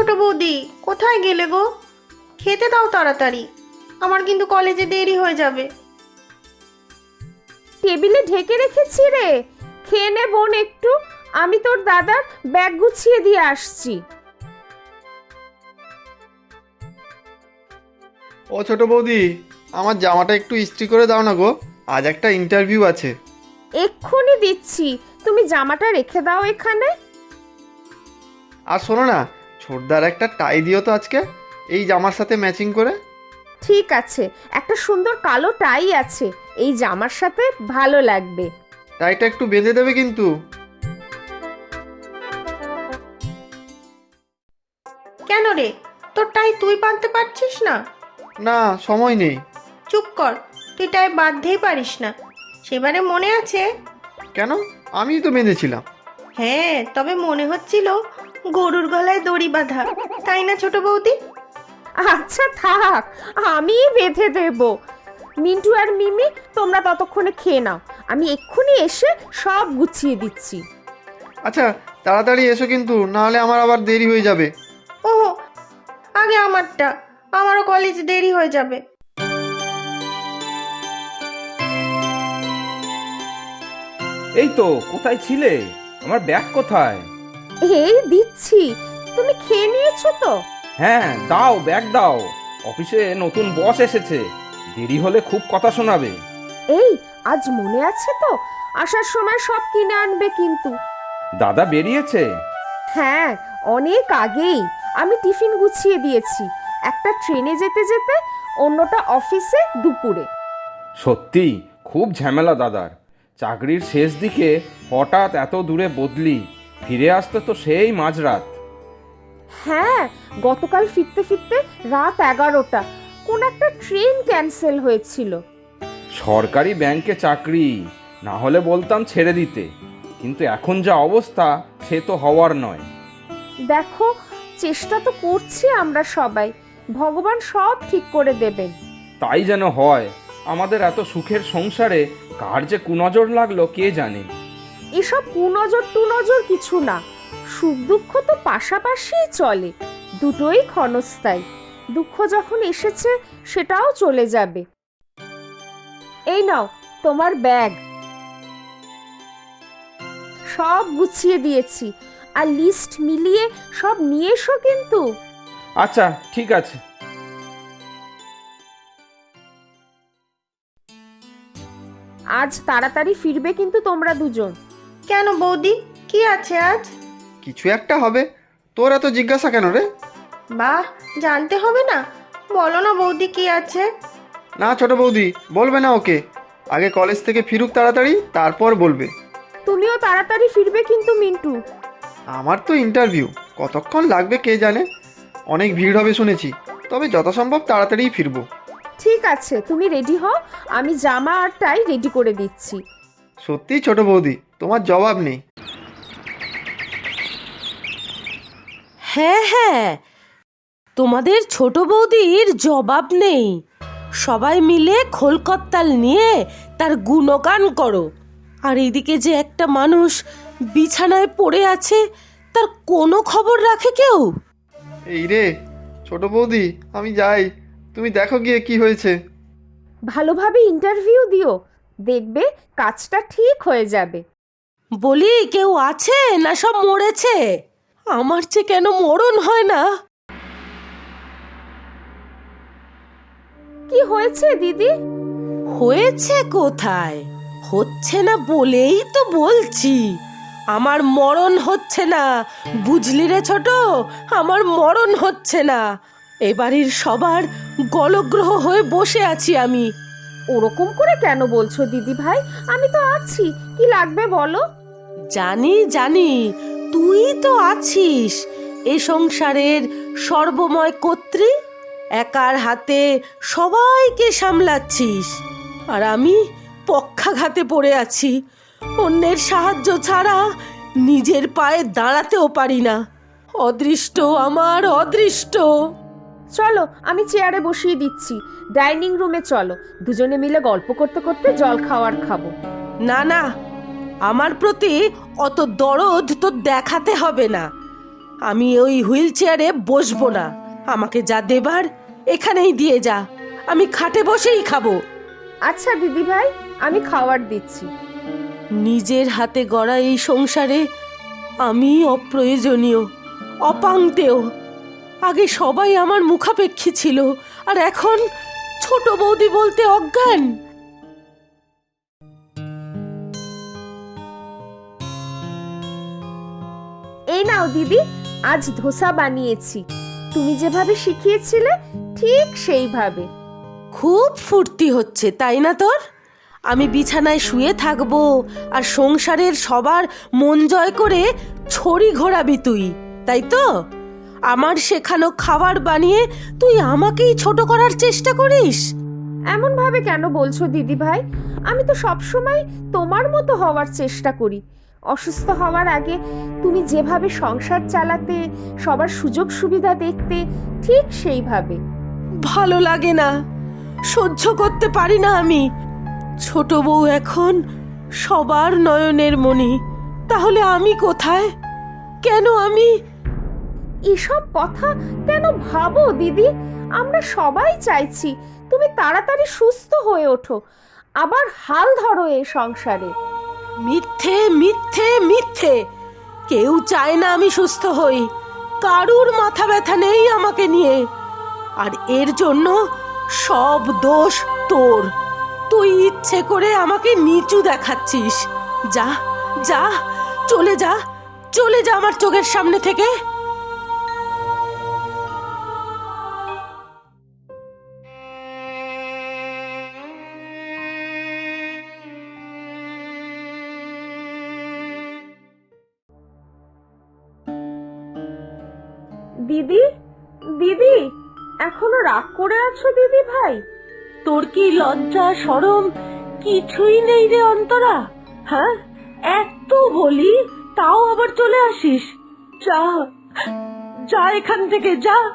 ছোট বৌদি কোথায় গেলে গো? খেতে দাও তাড়াতাড়ি। আমার কিন্তু কলেজে দেরি হয়ে যাবে। টেবিলে ঢেকে রেখেছি রে। খেয়ে নে বোন একটু আমি তোর দাদার ব্যাগ গুছিয়ে দিয়ে আসছি। ও ছোট বৌদি আমার জামাটা একটু ইস্ত্রি করে দাও না গো। আজ একটা ইন্টারভিউ আছে। এক্ষুনি দিচ্ছি। তুমি জামাটা রেখে দাও এখানে। আর শোনো না ছোটদার একটা টাই দিও তো আজকে। এই জামার সাথে ম্যাচিং করে। ঠিক আছে একটা সুন্দর কালো টাই আছে। এই জামার সাথে ভালো লাগবে। টাইটা একটু বেঁধে দেবে কিন্তু। কেন রে? তোর টাই তুই বাঁধতে পারছিস না? না সময় নেই। চুপ কর তুই টাই বাঁধতেই পারিস না। সেবারে মনে আছে? কেন? আমিই তো বেঁধেছিলাম। হ্যাঁ তবে মনে হচ্ছিল গরুর গলায় দড়ি বাঁধা। তাই না ছোট বৌদি? আচ্ছা থাক আমি বেঁধে দেব। মিন্টু আর মিমি তোমরা ততক্ষণে খেয়ে নাও। আমি এক্ষুনি এসে সব গুছিয়ে দিচ্ছি। আচ্ছা তাড়াতাড়ি এসো কিন্তু নাহলে আমার আবার দেরি হয়ে যাবে। ও আগে আমারটা। আমারও কলেজ দেরি হয়ে যাবে। এই তো কোথায় ছিলে? আমার ব্যাগ কোথায়? এই দিচ্ছি। তুমি খেয়ে নিয়েছো তো? হ্যাঁ দাও ব্যাগ দাও। অফিসে নতুন বস এসেছে। দেরি হলে খুব কথা শোনাবে। এই আজ মনে আছে তো? আসার সময় সব কিনে আনবে কিন্তু। দাদা বেরিয়েছে। হ্যাঁ অনেক আগেই। আমি টিফিন গুছিয়ে দিয়েছি। একটা ট্রেনে যেতে যেতে অন্যটা অফিসে দুপুরে। সত্যি খুব ঝামেলা দাদার। চাকরির শেষ দিকে হঠাৎ এত দূরে বদলি। ফিরে আসতে তো সেই মাঝরাত। হ্যাঁ গতকাল ফিরতে ফিরতে রাত এগারোটা কোন একটা ট্রেন ক্যান্সেল হয়েছিল। সরকারি ব্যাংকে চাকরি না হলে বলতাম ছেড়ে দিতে। কিন্তু এখন যা অবস্থা সে তো হওয়ার নয়। দেখো চেষ্টা তো করছি আমরা সবাই। ভগবান সব ঠিক করে দেবেন। তাই যেন হয় আমাদের এত সুখের সংসারে কার যে কুনজর লাগল কে জানে। এসব কুনজর টুনজর কিছু না। সুখ দুঃখ তো পাশাপাশিই চলে দুটোই ক্ষণস্থায়ী। দুঃখ যখন এসেছে সেটাও চলে যাবে। এই নাও তোমার ব্যাগ। সব গুছিয়ে দিয়েছি আর লিস্ট মিলিয়ে সব নিয়ে এসো কিন্তু। আচ্ছা ঠিক আছে। আজ তাড়াতাড়ি ফিরবে কিন্তু তোমরা দুজন। কেন বৌদি? কি আছে আজ? কিছু একটা হবে। তোর এত জিজ্ঞাসা কেন রে? বাহ জানতে হবে না। বলো না বৌদি কি আছে? না ছোট বৌদি বলবে না ওকে। আগে কলেজ থেকে ফিরুক তাড়াতাড়ি তারপর বলবে। তুমিও তাড়াতাড়ি ফিরবে কিন্তু মিন্টু। আমার তো ইন্টারভিউ কতক্ষণ লাগবে কে জানে? অনেক ভিড় হবে শুনেছি। তবে যথাসম্ভব তাড়াতাড়িই ফিরবো। ঠিক আছে তুমি রেডি হও। আমি জামা আর টাই রেডি করে দিচ্ছি। সত্যিই ছোট বৌদি তোমার জবাব নেই। হ্যাঁ হ্যাঁ। তোমাদের ছোট বৌদির জবাব নেই। সবাই মিলে খোলকত্তাল নিয়ে তার গুণগান করো। আর এদিকে যে একটা মানুষ বিছানায় পড়ে আছে তার কোনো খবর রাখে কেউ? এই রে ছোট বৌদি আমি যাই। তুমি দেখো গিয়ে কি হয়েছে। ভালোভাবে ইন্টারভিউ দিও। দেখবে কাজটা ঠিক হয়ে যাবে। বলি কেউ আছে না সব মরেছে? আমার যে কেন মরণ হয় না? কি হয়েছে দিদি? হয়েছে কোথায়? হচ্ছে না বলেই তো বলছি। আমার মরণ হচ্ছে না। বুঝলি রে ছোট আমার মরণ হচ্ছে না। এবাড়ির সবার গলগ্রহ হয়ে বসে আছি আমি। ওরকম করে কেন বলছো দিদি ভাই? আমি তো আছি। কি লাগবে বলো? জানি জানি তুই তো আছিস এ সংসারের সর্বময় কর্ত্রী। একার হাতে সবাইকে সামলাচ্ছিস। আর আমি পক্ষাঘাতে পড়ে আছি। অন্যের সাহায্য ছাড়া নিজের পায়ে দাঁড়াতেও পারি না। অদৃষ্ট আমার অদৃষ্ট। চলো আমি চেয়ারে বসিয়ে দিচ্ছি। ডাইনিং রুমে চলো। দুজনে মিলে গল্প করতে করতে জল খাওয়ার খাব। না না আমার প্রতি অত দরদ তো দেখাতে হবে না। আমি ওই হুইল চেয়ারে বসবো না। আমাকে যা দেবার এখানেই দিয়ে যা। আমি খাটে বসেই খাব। আচ্ছা দিদি ভাই আমি খাবার দিচ্ছি। নিজের হাতে গড়া এই সংসারে আমি অপ্রয়োজনীয় অপাংতেও আগে সবাই আমার মুখাপেক্ষী ছিল আর এখন ছোট বৌদি বলতে অজ্ঞান। এই নাও দিদি আজ ধোসা বানিয়েছি। তুমি যেভাবে শিখিয়েছিলে ঠিক সেইভাবে। খুব ফুর্তি হচ্ছে তাই না তোর? আমি বিছানায় শুয়ে থাকব আর সংসারের সবার মন জয় করে ছড়ি ঘোরাবি তুই তাই তো? আমার শেখানো খাবার বানিয়ে তুই আমাকেই ছোট করার চেষ্টা করিস? এমন ভাবে কেন বলছো দিদি ভাই আমি তো সবসময় তোমার মতো হওয়ার চেষ্টা করি। অসুস্থ হওয়ার আগে তুমি যেভাবে সংসার চালাতে সবার সুযোগ সুবিধা দেখতে ঠিক সেইভাবে। ভালো লাগে না। সহ্য করতে পারি না আমি। ছোট বউ এখন সবার নয়নের মণি। তাহলে আমি কোথায়? কেন আমি? এসব কথা কেন ভাবো দিদি? আমরা সবাই চাইছি তুমি তাড়াতাড়ি সুস্থ হয়ে ওঠো। আবার হাল ধরো এই সংসারে। মিথ্যে মিথ্যে মিথ্যে। কেউ চায় না আমি সুস্থ হই। কারুর মাথা ব্যথা নেই আমাকে নিয়ে। আর এর জন্য সব দোষ তোর। তুই ইচ্ছে করে আমাকে নিচু দেখাচ্ছিস। যা যা, চলে যা চলে যা আমার চোখের সামনে থেকে। দিদি? দিদি, এখনও রাগ করে আছো দিদি ভাই? তোর কি লজ্জা সরম কিছুই নেই রে অন্তরা। হ্যাঁ? এত বলি, তাও আবার চলে আসিস। যা যা এখান থেকে, যা।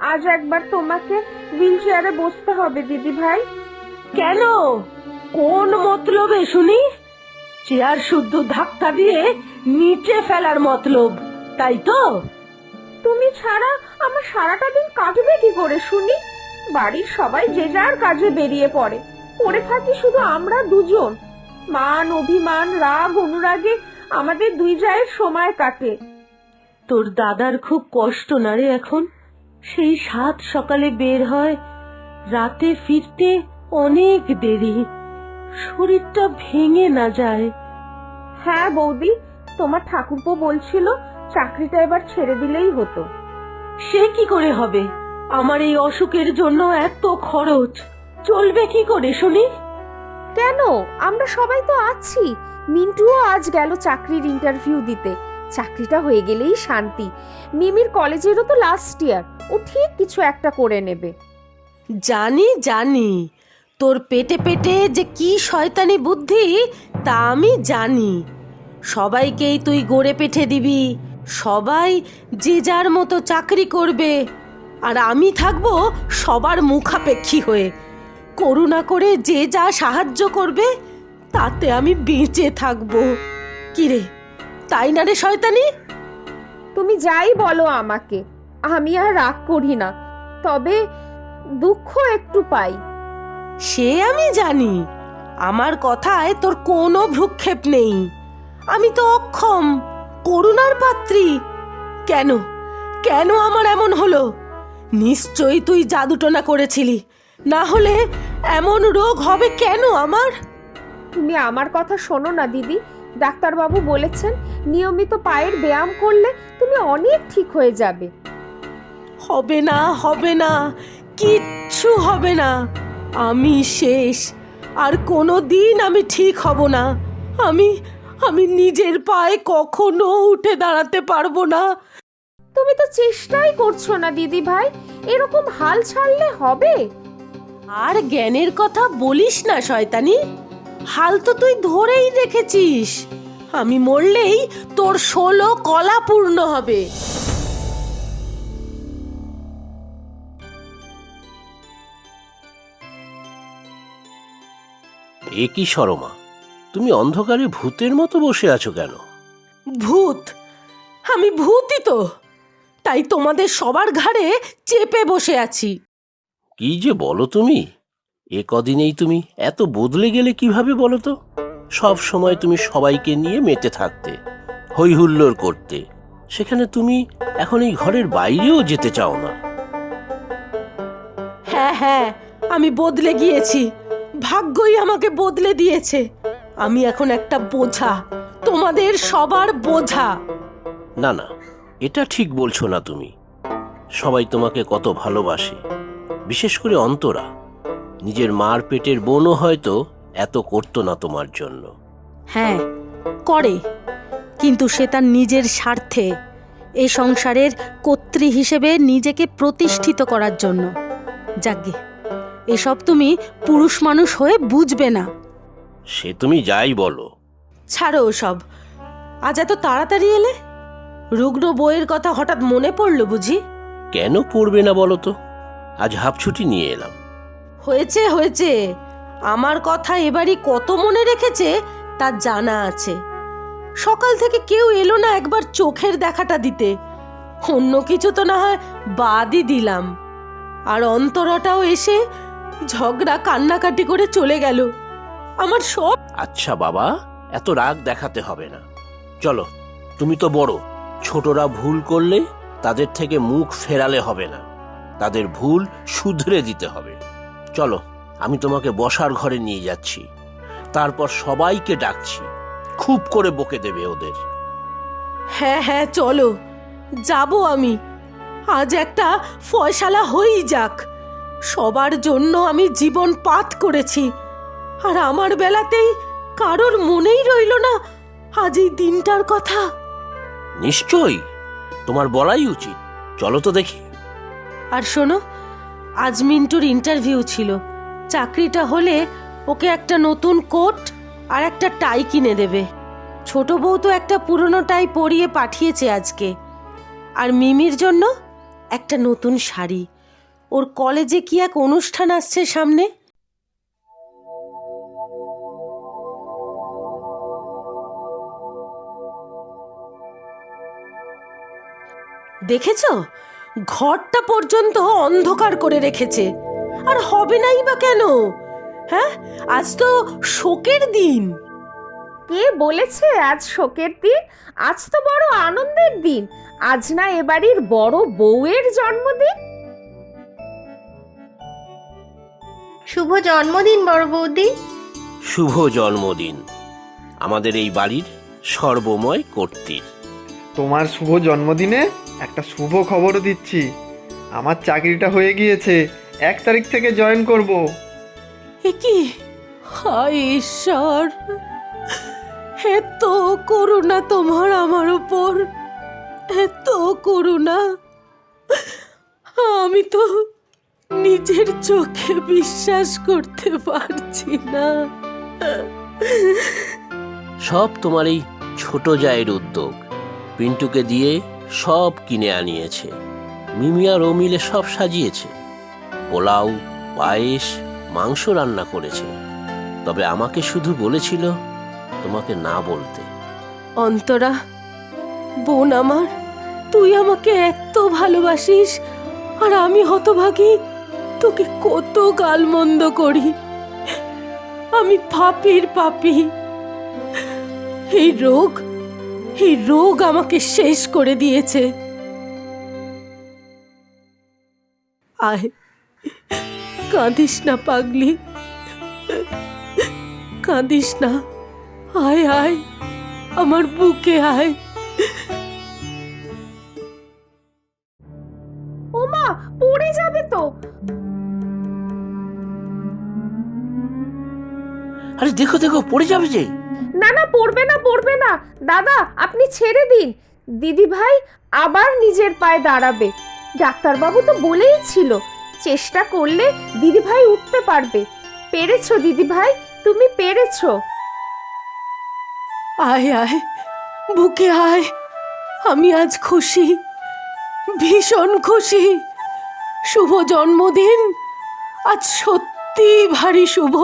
আজ একবার তোমাকে হুইল চেয়ারে বসতে হবে দিদি ভাই। কেন? কোন মতলবে শুনি? চেয়ার শুদ্ধ ধাক্কা দিয়ে নিচে ফেলার মতলব, তাই তো? তুমি ছাড়া আমার সারাটা দিন কাটবে কি করে, শুনি? বাড়ির সবাই যে যার কাজে বেরিয়ে পড়ে। পড়ে থাকি শুধু আমরা দুজন। মান, অভিমান, রাগ, অনুরাগে আমাদের দুই জায়ের সময় কাটে। তোর দাদার খুব কষ্ট না রে এখন? সেই সাত সকালে বের হয়, রাতে ফিরতে অনেক দেরি। শরীরটা ভেঙে না যায়। হ্যাঁ বৌদি, তোমার ঠাকুরপো বলছিল চাকরিটা এবার ছেড়ে দিলেই হতো। সে কি করে হবে? আমার এই অসুখের জন্য এত খরচ। চলবে কি করে শুনি? কেন? আমরা সবাই তো আছি। মিন্টুও আজ গেল চাকরির ইন্টারভিউ দিতে। চাকরিটা হয়ে গেলেই শান্তি। মিমির কলেজেরও তো লাস্ট ইয়ার ও ঠিক কিছু একটা করে নেবে। জানি জানি। তোর পেটে পেটে যে কি শয়তানি বুদ্ধি তা আমি জানি। সবাইকেই তুই গড়ে পেঠে দিবি। সবাই যে যার মতো চাকরি করবে। আর আমি থাকব সবার মুখাপেক্ষী হয়ে। করুণা করে যে যা সাহায্য করবে তাতে আমি বেঁচে থাকব। কিরে তাই না রে শয়তানি? তুমি যাই বলো আমাকে আমি আর রাগ করি না তবে দুঃখ একটু পাই। সে আমি জানি আমার কথায় তোর কোনো ভ্রুক্ষেপ নেই। আমি তো অক্ষম। করুণার পাত্রী। কেন? কেন আমার এমন হলো? নিশ্চয়ই তুই জাদুটনা করেছিলি। না হলে এমন রোগ হবে কেন আমার? তুমি আমার কথা শোনো না দিদি। ডাক্তারবাবু বলেছেন নিয়মিত পায়ের ব্যায়াম করলে তুমি অনেক ঠিক হয়ে যাবে। হবে না হবে না কিচ্ছু হবে না। আমি শেষ। আর কোনো দিন আমি ঠিক হব না। আমি আমি নিজের পায়ে কখনো উঠে দাঁড়াতে পারব না। তুমি তো চেষ্টাই করছ না দিদি ভাই। এরকম হাল ছাড়লে হবে? আর জ্ঞানের কথা বলিস না শয়তানি। হাল তো তুই ধরেই রেখেছিস। আমি মরলেই তোর ষোলো কলা পূর্ণ হবে। এ কি সরমা? তুমি অন্ধকারে ভূতের মতো বসে আছো কেন? ভূত? আমি ভূতই তো। তাই তোমাদের সবার ঘাড়ে চেপে বসে আছি। কি যে বলো তুমি? এ কদিনেই তুমি এত বদলে গেলে কীভাবে বলো তো? সব সময় তুমি সবাইকে নিয়ে মেতে থাকতে হই হুল্লোড় করতে। সেখানে তুমি এখন এই ঘরের বাইরেও যেতে চাও না। হ্যাঁ হ্যাঁ আমি বদলে গিয়েছি। ভাগ্যই আমাকে বদলে দিয়েছে। আমি এখন একটা বোঝা তোমাদের সবার বোঝা। না না এটা ঠিক বলছো না তুমি। সবাই তোমাকে কত ভালোবাসে বিশেষ করে অন্তরা। নিজের মার পেটের বোনও হয়তো এত করতো না তোমার জন্য। হ্যাঁ করে কিন্তু সে তার নিজের স্বার্থে এ সংসারের কর্ত্রী হিসেবে নিজেকে প্রতিষ্ঠিত করার জন্য। যাগে এসব তুমি পুরুষ মানুষ হয়ে বুঝবে না। সে তুমি যাই বলো। ছাড়ো সব আজ এত তাড়াতাড়ি এলে? রুগ্ন বইয়ের কথা হঠাৎ মনে পড়ল বুঝি? কেন পড়বে না বলো তো? আজ হাফ ছুটি নিয়ে এলাম। হয়েছে হয়েছে। আমার কথা এবারই কত মনে রেখেছে তা জানা আছে। সকাল থেকে কেউ এলো না একবার চোখের দেখাটা দিতে। অন্য কিছু তো না হয় বাদই দিলাম। আর অন্তরাটাও এসে ঝগড়া কান্নাকাটি করে চলে গেল। আমার সব। আচ্ছা বাবা এত রাগ দেখাতে হবে না। চলো তুমি তো বড় ছোটরা ভুল করলে তাদের থেকে মুখ ফেরালে হবে না। তাদের ভুল শুধরে দিতে হবে। চলো আমি তোমাকে বসার ঘরে নিয়ে যাচ্ছি। তারপর সবাইকে ডাকছি। খুব করে বকে দেবে ওদের। হ্যাঁ হ্যাঁ চলো। যাব আমি। আজ একটা ফয়সালা হয়েই যাক। সবার জন্য আমি জীবন পাত করেছি। আর আমার বেলাতেই কারোর মনেই রইল না আজ এই দিনটার কথা। নিশ্চয়ই তোমার বলাই উচিত। চলো তো দেখি। আর শোনো আজ মিন্টুর ইন্টারভিউ ছিল। চাকরিটা হলে ওকে একটা নতুন কোট আর একটা টাই কিনে দেবে। ছোট বউ তো একটা পুরনো টাই পরিয়ে পাঠিয়েছে আজকে। আর মিমির জন্য একটা নতুন শাড়ি। ওর কলেজে কি এক অনুষ্ঠান আসছে সামনে? দেখেছ? ঘরটা পর্যন্ত অন্ধকার করে রেখেছে। আর হবে নাই বা কেন? হ্যাঁ? আজ তো শোকের দিন। কে বলেছে আজ শোকের দিন? আজ তো বড় আনন্দের দিন। আজ না এবাড়ির বড় বউয়ের জন্মদিন। শুভ জন্মদিন বড় বৌদি। শুভ জন্মদিন। আমাদের এই বাড়ির সর্বময় কর্ত্রীর তোমার শুভ জন্মদিনে একটা শুভ খবরও দিচ্ছি। আমার চাকরিটা হয়ে গিয়েছে এক তারিখ থেকে জয়েন করব। এ কি? হায় ঈশ্বর! এত করুণা তোমার আমার উপর। এত করুণা। আমি তো নিজের চোখে বিশ্বাস করতে পারছি না। সব তোমার এই ছোট জায়ের উদ্যোগ। পিন্টুকে দিয়ে সব কিনে আনিয়েছে। মিমি আর ও মিলে সব সাজিয়েছে। পোলাও, পায়েস, মাংস রান্না করেছে। তবে আমাকে শুধু বলেছিল তোমাকে না বলতে। অন্তরা, বোন আমার, তুই আমাকে এত ভালোবাসিস, আর আমি হতভাগী, তোকে কত গালমন্দ করি। আমি পাপির পাপি। এই রোগ এই রোগ আমাকে শেষ করে দিয়েছে। আয় কাঁদিস না পাগলি। কাঁদিস না। আয় আয় আমার বুকে আয়। ওমা পড়ে যাবে তো। আরে দেখো দেখো পড়ে যাবে যে। না না, পড়বে না পড়বে না। দাদা, আপনি ছেড়ে দিন। দিদি ভাই আবার নিজের পায়ে দাঁড়াবে। ডাক্তারবাবু তো বলেই ছিল, চেষ্টা করলে দিদি ভাই উঠতে পারবে। পেরেছ দিদি ভাই? তুমি পেরেছ। আয় আয়, বুকে আয়। আমি আজ খুশি, ভীষণ খুশি। শুভ জন্মদিন। আজ সত্যি ভারী শুভ।